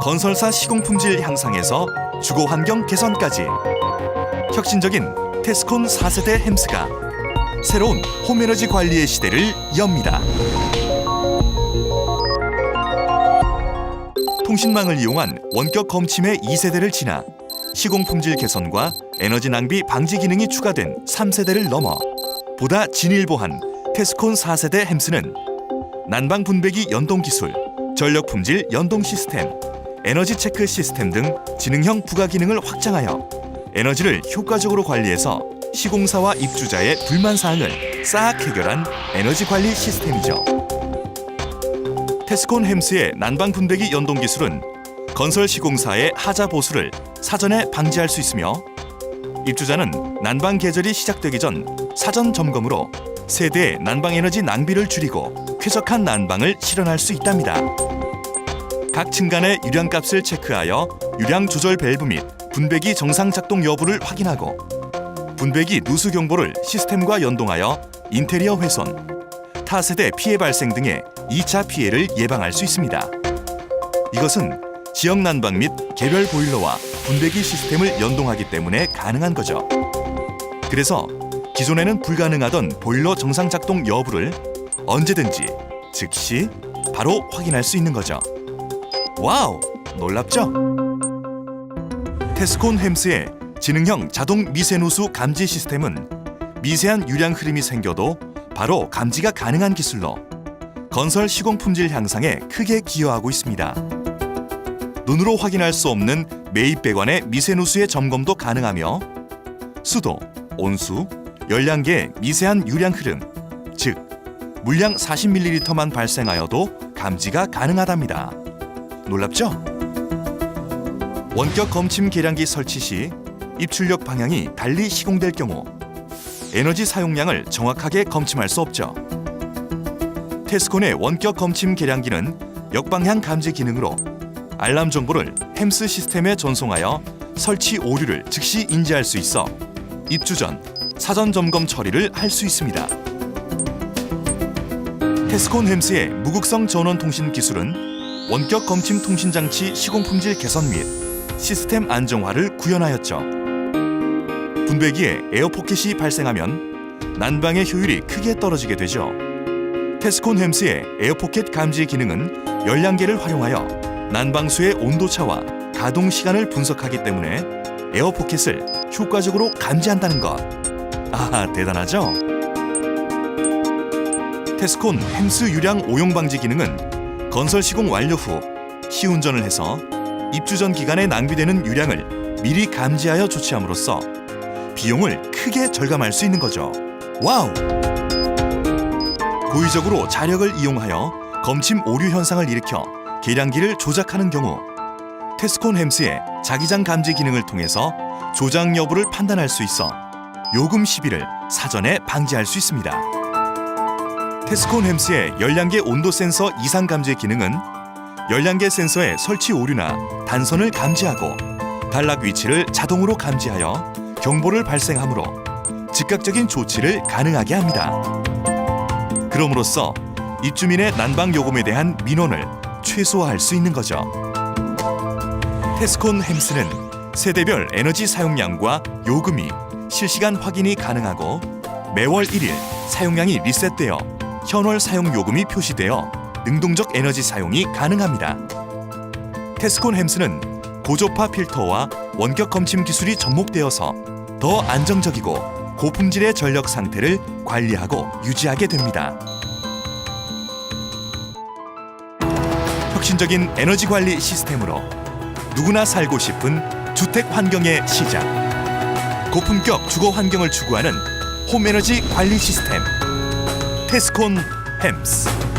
건설사 시공 품질 향상에서 주거 환경 개선까지 혁신적인 테스콘 4세대 햄스가 새로운 홈에너지 관리의 시대를 엽니다. 통신망을 이용한 원격 검침의 2세대를 지나 시공 품질 개선과 에너지 낭비 방지 기능이 추가된 3세대를 넘어 보다 진일보한 테스콘 4세대 햄스는 난방 분배기 연동 기술, 전력 품질 연동 시스템, 에너지 체크 시스템 등 지능형 부가 기능을 확장하여 에너지를 효과적으로 관리해서 시공사와 입주자의 불만 사항을 싹 해결한 에너지 관리 시스템이죠. 테스콘 햄스의 난방 분배기 연동 기술은 건설 시공사의 하자 보수를 사전에 방지할 수 있으며 입주자는 난방 계절이 시작되기 전 사전 점검으로 세대의 난방 에너지 낭비를 줄이고 쾌적한 난방을 실현할 수 있답니다. 각 층간의 유량값을 체크하여 유량 조절 밸브 및 분배기 정상 작동 여부를 확인하고 분배기 누수 경보를 시스템과 연동하여 인테리어 훼손, 타 세대 피해 발생 등의 2차 피해를 예방할 수 있습니다. 이것은 지역 난방 및 개별 보일러와 분배기 시스템을 연동하기 때문에 가능한 거죠. 그래서 기존에는 불가능하던 보일러 정상 작동 여부를 언제든지 즉시 바로 확인할 수 있는 거죠. 와우! 놀랍죠? 테스콘 햄스의 지능형 자동 미세누수 감지 시스템은 미세한 유량 흐름이 생겨도 바로 감지가 가능한 기술로 건설 시공 품질 향상에 크게 기여하고 있습니다. 눈으로 확인할 수 없는 매입 배관의 미세누수의 점검도 가능하며 수도, 온수, 열량계의 미세한 유량 흐름, 즉 물량 40ml만 발생하여도 감지가 가능하답니다. 놀랍죠? 원격 검침 계량기 설치 시 입출력 방향이 달리 시공될 경우 에너지 사용량을 정확하게 검침할 수 없죠. 테스콘의 원격 검침 계량기는 역방향 감지 기능으로 알람 정보를 햄스 시스템에 전송하여 설치 오류를 즉시 인지할 수 있어 입주 전 사전 점검 처리를 할 수 있습니다. 테스콘 햄스의 무극성 전원 통신 기술은 원격 검침 통신 장치 시공 품질 개선 및 시스템 안정화를 구현하였죠. 분배기에 에어 포켓이 발생하면 난방의 효율이 크게 떨어지게 되죠. 테스콘 햄스의 에어 포켓 감지 기능은 열량계를 활용하여 난방수의 온도 차와 가동 시간을 분석하기 때문에 에어 포켓을 효과적으로 감지한다는 것. 아, 대단하죠? 테스콘 햄스 유량 오용 방지 기능은 건설 시공 완료 후 시운전을 해서 입주 전 기간에 낭비되는 유량을 미리 감지하여 조치함으로써 비용을 크게 절감할 수 있는 거죠. 와우! 고의적으로 자력을 이용하여 검침 오류 현상을 일으켜 계량기를 조작하는 경우 테스콘 햄스의 자기장 감지 기능을 통해서 조작 여부를 판단할 수 있어 요금 시비를 사전에 방지할 수 있습니다. 테스콘 햄스의 열량계 온도 센서 이상 감지 기능은 열량계 센서의 설치 오류나 단선을 감지하고 단락 위치를 자동으로 감지하여 경보를 발생하므로 즉각적인 조치를 가능하게 합니다. 그럼으로써 입주민의 난방 요금에 대한 민원을 최소화할 수 있는 거죠. 테스콘 햄스는 세대별 에너지 사용량과 요금이 실시간 확인이 가능하고 매월 1일 사용량이 리셋되어 현월 사용 요금이 표시되어 능동적 에너지 사용이 가능합니다. 테스콘 햄스는 고조파 필터와 원격 검침 기술이 접목되어서 더 안정적이고 고품질의 전력 상태를 관리하고 유지하게 됩니다. 혁신적인 에너지 관리 시스템으로 누구나 살고 싶은 주택 환경의 시작. 고품격 주거 환경을 추구하는 홈에너지 관리 시스템. 테스콘 햄스.